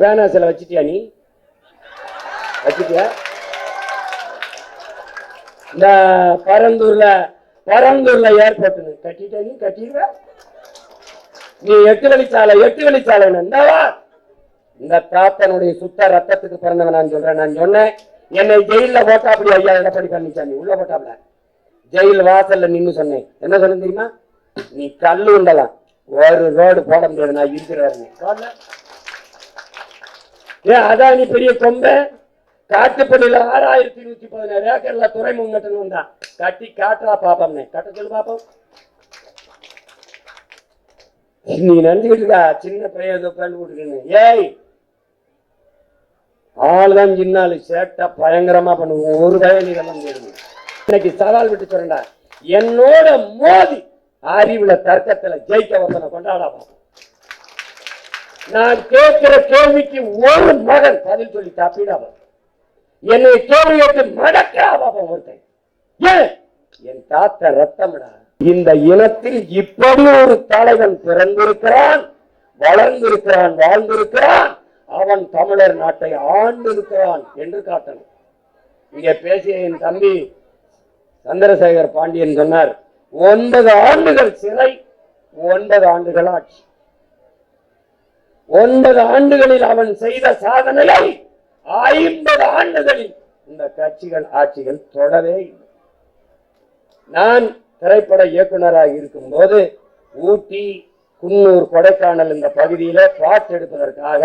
பேனா வச்சுட்டியா நீ? வச்சிட்டியா? இந்த பரந்தூர்ல பரந்தூர்ல ஏர்போர்ட் கட்டிட்ட நீ கட்டிடுற நீ எட்டு வழிச்சாலை எட்டு வழிச்சாலை என்னவா இந்த தாத்தனுடைய சுத்த ரத்தத்துக்கு பிறந்தவன் நான் சொல்றேன். நான் சொன்னேன். என்னை ஜெயில போட்டா அப்படி ஐயா எடப்பாடி பழனிசாமி. உள்ள போட்டாப்ல ஜெயில் வாசல்ல நின்னு சொன்னேன். என்ன சொன்னேன் தெரியுமா? நீ கல்லு உண்டலாம். ஒரு ரோடு போட முடியாது. நான் இருக்கிறேன் ஏன் அதான் நீ பெரிய கொம்பை. காட்டுப்பள்ளியில ஆறாயிரத்தி நூத்தி பதினாறு ஏக்கர்ல துறைமுகம் கட்டணும் வந்தான் கட்டி காட்டுறா பாப்பம்னே. கட்ட சொல்லு பாப்போம். நீ நினைச்சுக்கிட்டு இருக்கா சின்ன பையன் ஏதோ கண்டு ஏய்! ஆளுதான் சின்னாலு சேட்டா பயங்கரமா பண்ணுவோம் ஒரு பையன் நீ முடியாது. இன்னைக்கு சவால் விட்டு சொல்றேன்டா. என்னோட மோதி அறிவுல தர்க்கத்துல ஜெயிக்க வந்தனை கொண்டாடா பாப்போம் நான் கேட்கிற கேள்விக்கு ஒரு மகன் பதில் சொல்லி தப்பிடா என்னை கேள்வி கேட்டு மடக்கா ஒருத்தன் ஏன்? என் தாத்த ரத்தம்டா. இந்த இனத்தில் இப்படி ஒரு தலைவன் பிறந்திருக்கிறான் வளர்ந்திருக்கிறான் வாழ்ந்திருக்கிறான். அவன் தமிழர் நாட்டை ஆண்டிருக்கிறான் என்று காட்டணும். இங்கே பேசிய என் தம்பி சந்திரசேகர் பாண்டியன் சொன்னார் ஒன்பது ஆண்டுகள் சிறை ஒன்பது ஆண்டுகள் ஆட்சி. ஒன்பது ஆண்டுகளில் அவன் செய்த சாதனையை ஐம்பது ஆண்டுகளில் இந்த கட்சிகள் ஆட்சிகள் தொடவே இல்லை. நான் திரைப்பட இயக்குனராக இருக்கும்போது ஊட்டி குன்னூர் கொடைக்கானல் இந்த பகுதியில பாட்டு எடுப்பதற்காக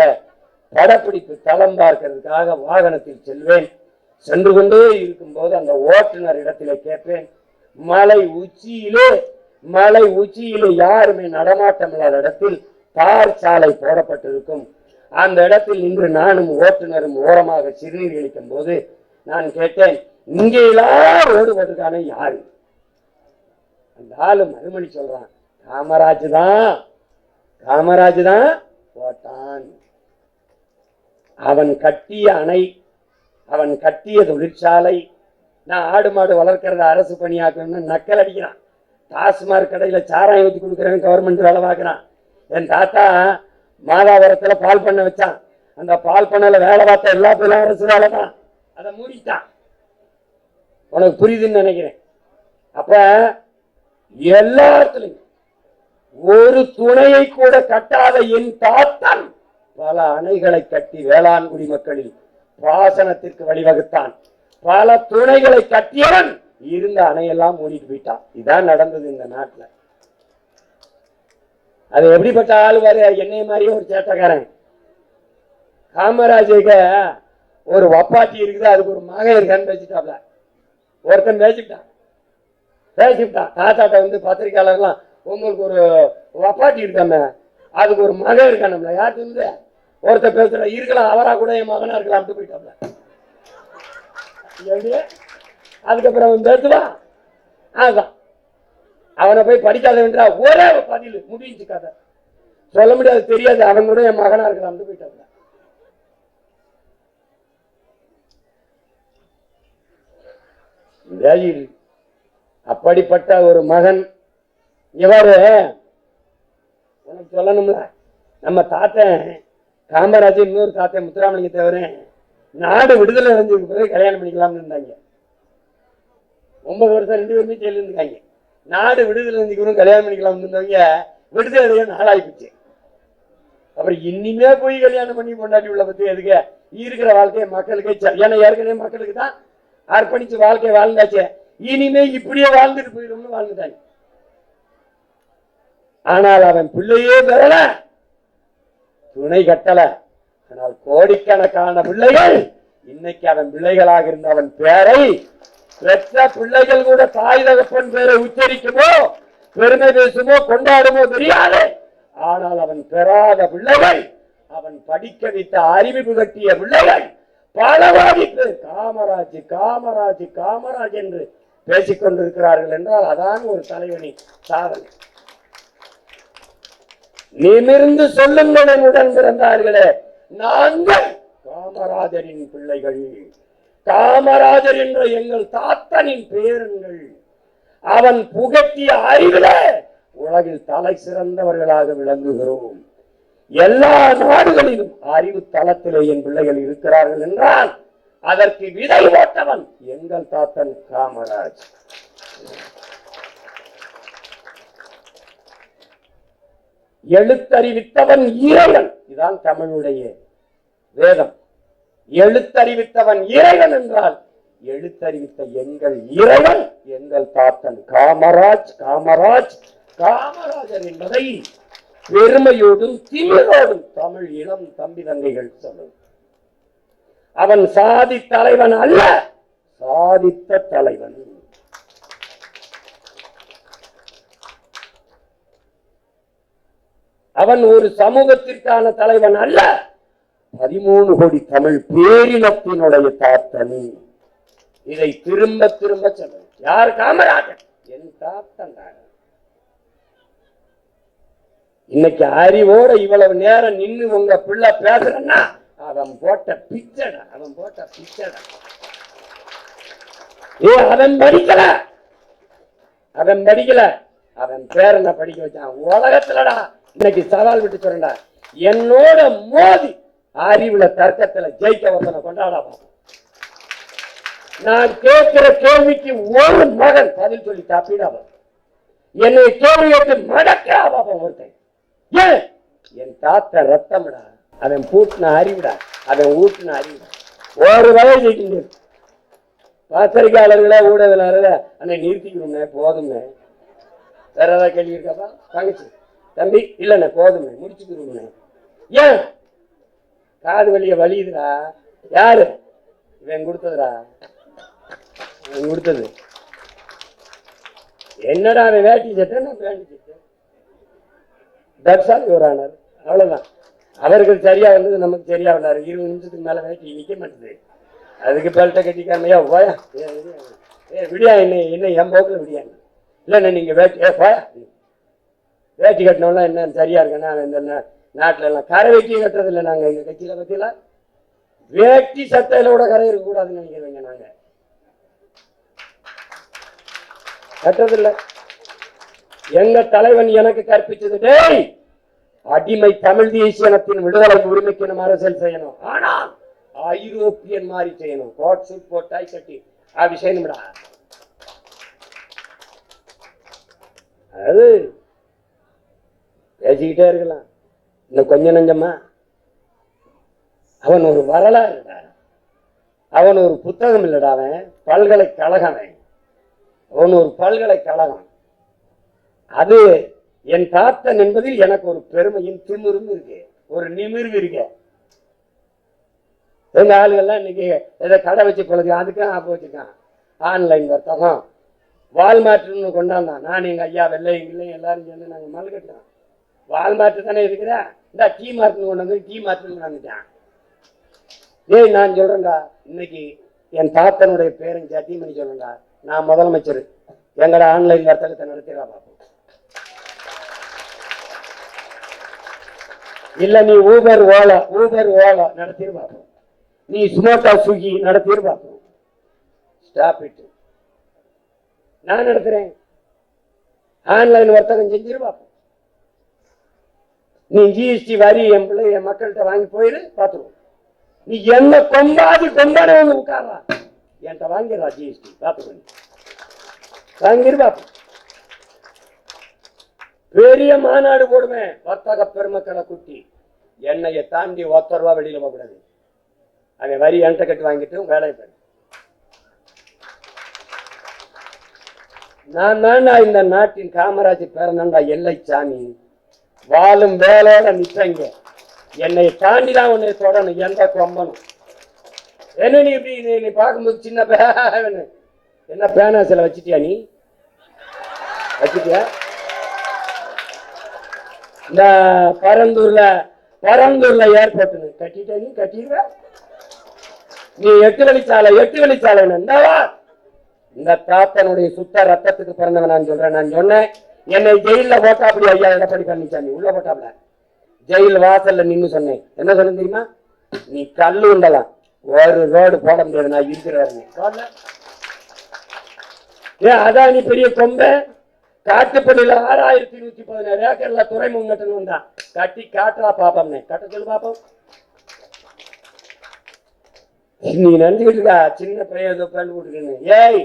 படப்பிடிப்பு தளம் பார்க்கிறதுக்காக வாகனத்தில் செல்வேன். சென்று கொண்டே இருக்கும்போது அந்த ஓட்டுநர் இடத்திலே கேட்பேன் மலை உச்சியிலே மலை உச்சியிலே யாருமே நடமாட்டம் இல்லாத இடத்தில் தார் சாலை போடப்பட்டிருக்கும் அந்த இடத்தில் நின்று நானும் ஓட்டுநரும் ஓரமாக சிறுநீர் கழிக்கும் போது நான் கேட்டேன் இங்கே எல்லாம் ஓடுவதற்கான யாரு? அந்த ஆளு மறுமொழி சொல்றான் காமராஜ் தான். காமராஜ் தான்? போட்டான். அவன் கட்டிய அணை அவன் கட்டிய தொழிற்சாலை நான் ஆடு மாடு வளர்க்கறத அரசு பணியாக்கணும்னு நக்கல் அடிக்கிறான். டாஸ்மாக் கடையில் சாராயம் ஊற்றி கொடுக்குறேன்னு கவர்மெண்ட் வேலை பார்க்குறான். என் தாத்தா மாதாவரத்தில் பால் பண்ண வச்சான். அந்த பால் பண்ணல வேலை பார்த்த எல்லா பேரும் அரசு வேலை தான். அதை மூடிட்டான். உனக்கு புரியுதுன்னு நினைக்கிறேன். அப்ப எல்லாத்துலயும் ஒரு துணையை கூட கட்டாத என் தாத்தன் பல அணைகளை கட்டி வேளாண்குடி குடிமக்களில் பாசனத்திற்கு வழிவகுத்தான். பல துணைகளை கட்டியவன் இருந்த அணையெல்லாம் மூடிட்டு போயிட்டான். இதான் நடந்தது இந்த நாட்டில். அது எப்படிப்பட்ட ஆள் பாரு என்னைய மாதிரியே ஒரு சேட்டக்காரன். காமராஜுக்கு ஒரு வப்பாட்டி இருக்குது அதுக்கு ஒரு மகன் இருக்கான்னு பேசிட்டாப்ல. ஒருத்தன் பேசிக்கிட்டான். பேசிவிட்டான் தாத்தாட்ட வந்து பத்திரிக்கையாளர்லாம் உங்களுக்கு ஒரு வப்பாட்டி இருக்காம அதுக்கு ஒரு மகன் இருக்கானும்ல யாருக்கு இருந்து? ஒருத்தர் பேசுற இருக்கலாம் அவரா கூட என் மகனா இருக்கலாம்னு போயிட்டாப்ல. எப்படி? அதுக்கப்புறம் அவன் பேசுவான் அதுதான் அவனை போய் படிக்காதவன்றா ஒரே பதில் முடிஞ்சு கதை. சொல்ல முடியாது தெரியாது. அவன் கூட என் மகனா இருக்கலாம்னு போயிட்டாப்ல வேயில் அப்படிப்பட்ட ஒரு மகன் இவரு. உனக்கு சொல்லணும்ல. நம்ம தாத்தன் காமராஜ் இன்னொரு தாத்தன் முத்துராமலிங்க தவிர நாடு விடுதலை அடைஞ்சதுக்கு பிறகு கல்யாணம் பண்ணிக்கலாம்னு இருந்தாங்க. ஒன்பது வருஷம் ரெண்டு பேருமே ஜெயில நாடு விடுதலை அடைஞ்சுக்கணும் கல்யாணம் பண்ணிக்கலாம் இருந்தவங்க விடுதலை அடைய நாளாகி போச்சு அப்புறம் இனிமே போய் கல்யாணம் பண்ணி கொண்டாடி உள்ள பத்தி எதுக்கு? இருக்கிற வாழ்க்கையை மக்களுக்கு ஏன்னா ஏற்கனவே மக்களுக்கு தான் அர்ப்பணிச்சு வாழ்க்கை வாழ்ந்தாச்சு. இனிமே இப்படியே வாழ்ந்துட்டு போயிடும்னு வாழ்ந்துட்டாங்க. ஆனால் அவன் பிள்ளையே பெறல. துணை கட்டல. ஆனால் கோடிக்கணக்கான பிள்ளைகள் இன்னைக்கு அவன் பிள்ளைகளாக இருந்த அவன் பேரை பெற்ற பிள்ளைகள் கூட தாய் தகப்பன் பேரை உச்சரிக்குமோ பெருமை பேசுமோ கொண்டாடுமோ தெரியாது. ஆனால் அவன் பெறாத பிள்ளைகள் அவன் படிக்க வைத்த அறிவு புகட்டிய பிள்ளைகள் பல காமராஜ் காமராஜ் காமராஜ் என்று பேசிக் கொண்டிருக்கிறார்கள் என்றால் அதான் ஒரு தலைவனி சாதனை. நிமிர்ந்து சொல்லுங்கள் உடன் பிறந்தார்களே நாங்கள் காமராஜரின் பிள்ளைகள். காமராஜர் என்ற எங்கள் தாத்தனின் பேருங்கள். அவன் புகட்டிய அறிவில உலகில் தலை சிறந்தவர்களாக விளங்குகிறோம். எல்லா நாடுகளிலும் அறிவு தளத்திலே என் பிள்ளைகள் இருக்கிறார்கள் என்றால் அதற்கு விதை போட்டவன் எங்கள் தாத்தன் காமராஜ். எழுத்தறிவித்தவன் இறைவன். இதான் தமிழுடைய வேதம். எழுத்தறிவித்தவன் இறைவன் என்றால் எழுத்தறிவித்த எங்கள் இறைவன் எங்கள் தாத்தன் காமராஜ் காமராஜ் காமராஜர் என்பதை பெருமையோடும் திமிரோடும் தமிழ் இளம் தம்பி தங்கைகள் சொல்லும். அவன் சாதி தலைவன் அல்ல சாதித்த தலைவன். அவன் ஒரு சமூகத்திற்கான தலைவன் அல்ல பதிமூணு கோடி தமிழ் பேரினத்தினுடைய தாத்தன். இதை திரும்ப திரும்ப சொல்ல யார் காமராஜன் என் தாத்தன் இன்னைக்கு அறிவோட இவ்வளவு நேரம் நின்னு உங்க பிள்ளை பேசுறன்னா அவன் போட்ட பிச்சடா அவன் போட்ட பிச்சடா. ஏ அவன் படிக்கல. அவன் படிக்கல. அவன் பேரனை படிக்க வச்சான். உலகத்துலடா இன்னைக்கு சவால் விட்டு சொல்றா என்னோட மோதி அறிவுல தர்க்கத்துல ஜெயிக்க ஒருத்தனை கொண்டாடா நான் கேட்கிற கேள்விக்கு ஒரு மகன் பதில் சொல்லி தப்பிடாம என்னை கேள்வி எடுத்து மடக்காம ஒருத்தன். ஏன்? என் தாத்த ரத்தம்டா. அவன் பூட்டின அறிவுடா. அவன் ஊட்டின அறிவுடா. ஒரு வகை ஜெயிக்கின்ற பத்திரிகையாளர்களே ஊடகவியலாளர்களே அன்னை நிறுத்திக்கணும்னே போதுமே வேற ஏதாவது கேள்வி இருக்காப்பா தங்கச்சி தம்பி இல்லைண்ணே போதுமே முடிச்சுக்கிறோம்ண்ணே ஏன்? காது வலிய வலியுதுடா. யாரு? இவன் கொடுத்ததுடா. இவன் கொடுத்தது. என்னடா அவன் வேட்டி சட்டை நான் வேட்டி சட்டை தர்சால் இவரானார் அவ்வளவுதான். அவர்கள் சரியா இருந்தது நமக்கு சரியா வந்தாரு இருபது நிமிஷத்துக்கு மேல வேட்டி நிற்க மாட்டேது அதுக்கு பெல்ட்டை கட்டிக்காமையா போயா. ஏ, விடியா. என்ன என்ன என் போக்கில் விடியா? இல்லைண்ணே நீங்க வேட்டி ஏ போயா. வேட்டி கட்டினோம்னா என்ன சரியா இருக்கேன்னா இந்த நாட்டில் எல்லாம் கரை வெட்டியும் கட்டுறது நாங்கள் நாங்க எங்க கட்சியில வேட்டி சட்டையில் கூட கரை இருக்கக்கூடாதுன்னு நினைக்கிறீங்க நாங்க. கட்டுறதில்ல. எங்க தலைவன் எனக்கு கற்பித்தது டேய் அடிமை தமிழ் தேசியனத்தின் விடுதலை உரிமைக்கு நம்ம அரசியல் செய்யணும். ஆனால் ஐரோப்பியன் மாதிரி செய்யணும். கோட் சூட் போட்டாய் கட்டி. அப்படி செய்யணும்டா அது பேசிக்கிட்டே இருக்கலாம். இன்னும் கொஞ்சம் நஞ்சமா? அவன் ஒரு வரலாறுடா அவன் ஒரு புத்தகம் இல்லடா அவன். பல்கலைக்கழகம் அவன் அவன் ஒரு பல்கலைக்கழகம். அது என் தாத்தன் என்பதில் எனக்கு ஒரு பெருமையின் திமிரும் இருக்கு. ஒரு நிமிர்வு இருக்கு. எங்க ஆளுகள்லாம் இன்னைக்கு ஏதோ கடை வச்சு பொழுது அதுக்கும் ஆப்பு வச்சுருக்கான். ஆன்லைன் வர்த்தகம். வால்மார்ட்னு கொண்டாந்தான். நான் எங்க ஐயா வெள்ளை இல்லை எல்லாரும் சேர்ந்து நாங்கள் மல்கட்டுறோம் கட்டுறோம் வால்மார்ட் தானே இருக்கிறா? இந்த டீ மார்ட்னு கொண்டு வந்து டீ மார்ட்னு கொண்டாந்துட்டான் ஏய் நான் சொல்றேங்கா இன்னைக்கு என் தாத்தனுடைய பேரன் சத்தியமணி சொல்றேன்டா. நான் முதலமைச்சர். எங்கட ஆன்லைன் வர்த்தகத்தை நடத்திடா பார்ப்போம் இல்ல நீ ஊபர் ஓலா ஊபர் ஓலா நடத்திடு பார்ப்போம் நீ சுமோட்டா சுகி நடத்திடு பார்ப்போம் ஸ்டாப் இட் நான் நடத்துறேன். ஆன்லைன் வர்த்தகம் செஞ்சிரு பார்ப்போம் நீ ஜிஎஸ்டி வரி என் பிள்ளை என் மக்கள்கிட்ட வாங்கி போயிரு பார்த்துருவோம் நீ என்ன கொண்டாடி கொண்டாட உட்காரா என்கிட்ட வாங்கிடுறா ஜிஎஸ்டி பார்த்துக்கோ வாங்கிரு பார்ப்போம் பெரிய மாநாடு போடுவேன் வர்த்தக பெருமக்களை குட்டி. என்னைய தாண்டி ஒத்த ரூபா வெளியில போகக்கூடாது அவன் வரி என்கிட்ட கட்டு வாங்கிட்டு வேலையை பெரு. நான் தான்டா இந்த நாட்டின் காமராஜ் பிறந்தாண்டா எல்லை சாமி. வாழும் வேலையில நிற்கிறீங்க என்னை தாண்டி தான் உன்னை தொடணும் எந்த கொம்பனும். என்ன நீ இப்படி நீ நீ பார்க்கும்போது சின்ன பேனு என்ன? பேனா சில வச்சிட்டியா நீ? வச்சிட்டியா? இந்த பரந்தூர்ல பரந்தூர்ல ஏற்பட்டு கட்டிட்ட நீ கட்டிடுற நீ எட்டு வழிச்சாலை எட்டு வழிச்சாலை இந்தவா. இந்த தாத்தனுடைய சுத்த ரத்தத்துக்கு பிறந்தவன் நான் சொல்றேன் நான் சொன்னேன். என்னை ஜெயில போட்டாப்படி ஐயா எடப்பாடி பழனிசாமி உள்ள போட்டாப்ல ஜெயில் வாசல்ல நின்னு சொன்னேன். என்ன சொன்ன தெரியுமா? நீ கல்லு உண்டலாம் ஒரு ரோடு போட முடியாது நான் இருக்கிறாரு ஏன் அதான் நீ பெரிய கொம்ப. காட்டுப்பள்ளியில ஆறாயிரத்தி நூத்தி பதினாறு ஏக்கர்ல துறை முன்னட்டணும் தான் கட்டி காட்டா பாப்பம்னே. கட்ட சொல்லு பாப்போம். நீ நினைச்சுக்கிட்டு இருக்கா? சின்ன பையன் ஏதோ பண்ணி விட்டுருக்கேன்னு ஏய்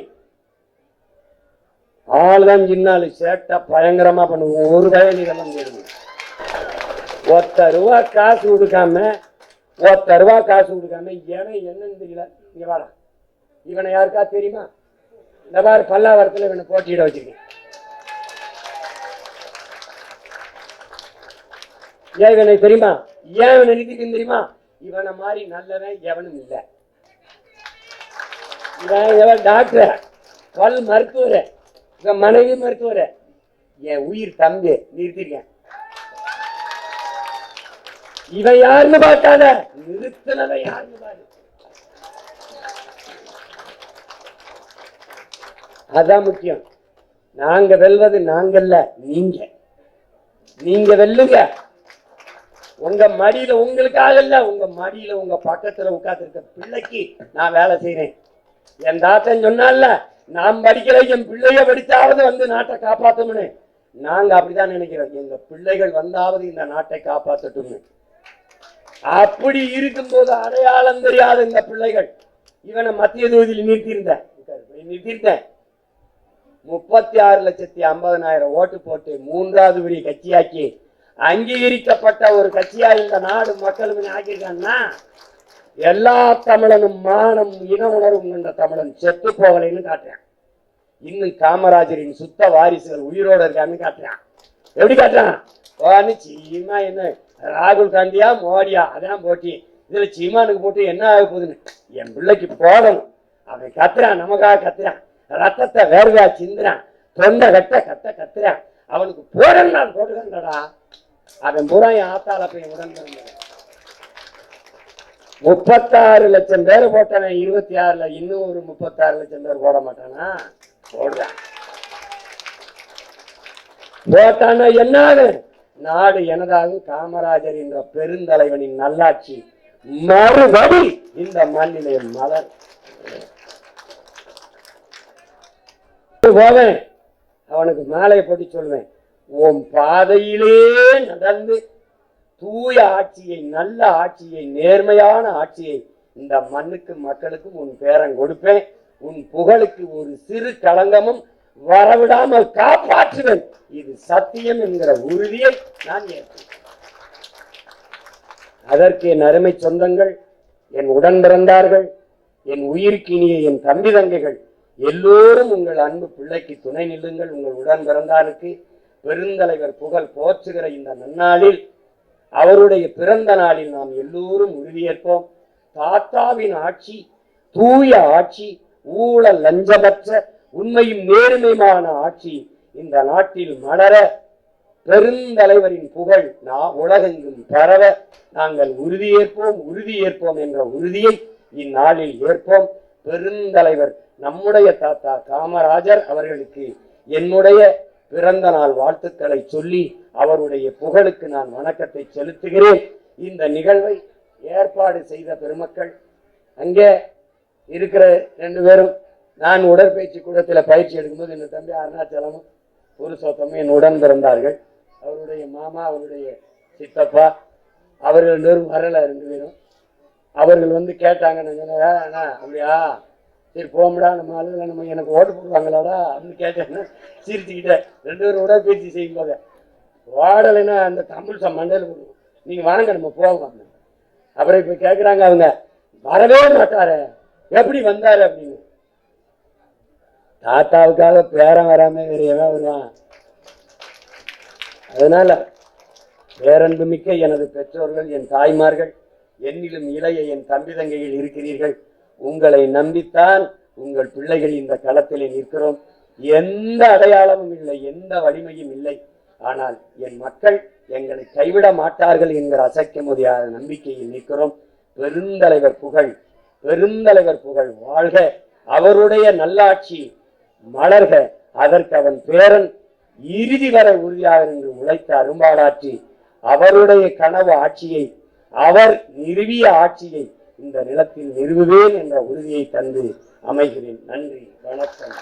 ஆளுதான் சின்னாலு சேட்டை பயங்கரமா பண்ணுவோம் ஒரு பையன் இதெல்லாம் முடியாது ஒத்த ரூபா காசு கொடுக்காம ஒத்த ரூபா காசு கொடுக்காம எவன் என்னன்னு தெரியல. இங்க வாடா. இவனை யாருக்கா தெரியுமா? இந்த மாதிரி பல்லாவரத்துல இவனை போட்டியிட வச்சிருக்கேன். ஏன் இவனை தெரியுமா? ஏன் இவனை நிதிக்கு தெரியுமா? இவனை மாதிரி நல்லவன் எவனும் இல்லை. இவன் இவன் டாக்டர்? பல் மருத்துவர். மனைவி மருத்துவர். என் உயிர் தம்பி நிறுத்திருக்கேன் இவன் யாருன்னு பார்த்தாத நிறுத்தினவன் யாருன்னு பாரு. அதான் முக்கியம். நாங்க வெல்வது நாங்கல்ல நீங்க. நீங்க வெல்லுங்க. உங்க மடியில உங்களுக்காக இல்ல உங்க மடியில உங்க பக்கத்துல உட்கார்ந்து பிள்ளைக்கு நான் வேலை செய்யறேன் என் தாத்தன் சொன்னால நான் படிக்கல என் பிள்ளைய படித்தாவது வந்து நாட்டை காப்பாத்தணும்னு நாங்க அப்படிதான் நினைக்கிறோம். எங்க பிள்ளைகள் வந்தாவது இந்த நாட்டை காப்பாத்தட்டும்னு. அப்படி இருக்கும்போது அடையாளம் தெரியாத இந்த பிள்ளைகள் இவனை மத்திய தொகுதியில் நிறுத்தியிருந்தேன். நிறுத்தியிருந்தேன். முப்பத்தி ஆறு லட்சத்தி ஐம்பதனாயிரம் ஓட்டு போட்டு மூன்றாவது பெரிய கட்சியாக்கி அங்கீகரிக்கப்பட்ட ஒரு கட்சியா இந்த நாடு மக்களுமே ஆக்கியிருக்காங்கன்னா எல்லா தமிழனும் மானம் இன உணர்வும் என்ற தமிழன் செத்து போகலைன்னு காட்டுறான். இன்னும் காமராஜரின் சுத்த வாரிசுகள் உயிரோட இருக்கான்னு காட்டுறான். எப்படி காட்டுறான்? போன்னு சீமா என்ன? ராகுல் காந்தியா மோடியா? அதான் போட்டி. இதுல சீமானுக்கு போட்டு என்ன ஆக போகுதுன்னு என் பிள்ளைக்கு போடணும் அவன் கத்துறான் நமக்காக கத்துறான். ரத்தத்தை வேர்வையா சிந்துறான். தொண்டை கட்ட கத்த கத்துறான். அவனுக்கு போடணும் நான் போட்டுக்கண்டடா அவன் பூரா என் ஆத்தால போய் உடன் முப்பத்தாறு லட்சம் பேர் போட்டானே இருபத்தி ஆறுல இன்னும் ஒரு முப்பத்தாறு லட்சம் பேர் போட மாட்டானா? போடுறான் போட்டானா என்ன நாடு எனதாகும் காமராஜர் என்ற பெருந்தலைவனின் நல்லாட்சி. மறுபடி இந்த மண்ணிலே மலர். போவேன். அவனுக்கு மாலையை போட்டு சொல்வேன். உன் பாதையிலே நடந்து தூய ஆட்சியை நல்ல ஆட்சியை நேர்மையான ஆட்சியை இந்த மண்ணுக்கு மக்களுக்கும் உன் பேரன் கொடுப்பேன். உன் புகழுக்கு ஒரு சிறு களங்கமும் வரவிடாமல் காப்பாற்றுவேன். இது சத்தியம் என்கிற உறுதியை நான் ஏற்பேன் அதற்கு என் அருமை சொந்தங்கள் என் உடன் பிறந்தார்கள் என் உயிருக்கு என் தம்பி தங்கைகள் எல்லோரும் உங்கள் அன்பு பிள்ளைக்கு துணை நில்லுங்கள். உங்கள் உடன் பிறந்தாருக்கு பெருந்தலைவர் புகழ் போற்றுகிற இந்த நன்னாளில் அவருடைய பிறந்த நாளில் நாம் எல்லோரும் உறுதியேற்போம். தாத்தாவின் ஆட்சி தூய ஆட்சி ஊழல் லஞ்சமற்ற உண்மையும் நேர்மையுமான ஆட்சி இந்த நாட்டில் மலர பெருந்தலைவரின் புகழ் நான் உலகெங்கும் பரவ நாங்கள் உறுதியேற்போம் உறுதியேற்போம் என்ற உறுதியை இந்நாளில் ஏற்போம். பெருந்தலைவர் நம்முடைய தாத்தா காமராஜர் அவர்களுக்கு என்னுடைய பிறந்த நாள் வாழ்த்துக்களை சொல்லி அவருடைய புகழுக்கு நான் வணக்கத்தை செலுத்துகிறேன். இந்த நிகழ்வை ஏற்பாடு செய்த பெருமக்கள் அங்கே இருக்கிற ரெண்டு பேரும் நான் உடற்பயிற்சி கூடத்தில் பயிற்சி எடுக்கும்போது என் தம்பி அருணாச்சலமும் புருஷோத்தமும் என் உடன் பிறந்தார்கள். அவருடைய மாமா அவருடைய சித்தப்பா அவர்கள் ரெண்டு பேரும் வரல ரெண்டு பேரும். அவர்கள் வந்து கேட்டாங்க நான் சொன்னேன் அப்படியா? சரி போம்டா நம்ம அளவில் நம்ம எனக்கு ஓட்டு போடுவாங்களாடா அப்படின்னு கேட்டேன்னா சிரிச்சுக்கிட்டேன் ரெண்டு பேரும் உடற்பயிற்சி செய்யும் போது வாடலைன்னா அந்த தமிழ் மண்டையில் போடுவோம் நீங்கள் வாங்க நம்ம போவோம் அப்புறம் இப்போ கேட்குறாங்க அவங்க வரவே மாட்டாரு. எப்படி வந்தாரு அப்படின்னு. தாத்தாவுக்காக பேரன் வராம வேற எவன் வருவான்? அதனால பேரன்பு மிக்க எனது பெற்றோர்கள் என் தாய்மார்கள் என்னிலும் இளைய என் தம்பி தங்கையில் இருக்கிறீர்கள். உங்களை நம்பித்தான் உங்கள் பிள்ளைகள் இந்த களத்திலே நிற்கிறோம். எந்த அடையாளமும் இல்லை எந்த வலிமையும் இல்லை. ஆனால் என் மக்கள் எங்களை கைவிட மாட்டார்கள் என்கிற அசைக்க முடியாத நம்பிக்கையில் நிற்கிறோம். பெருந்தலைவர் புகழ் பெருந்தலைவர் புகழ் வாழ்க. அவருடைய நல்லாட்சி மலர்க. அதற்கு அவன் பேரன் இறுதி வரை உறுதியாக என்று உழைத்த அரும்பாளாற்றி அவருடைய கனவு ஆட்சியை அவர் நிறுவிய ஆட்சியை இந்த நிலத்தில் நிறுவுவேன் என்ற உறுதியை தந்து அமைகிறேன். நன்றி வணக்கம்.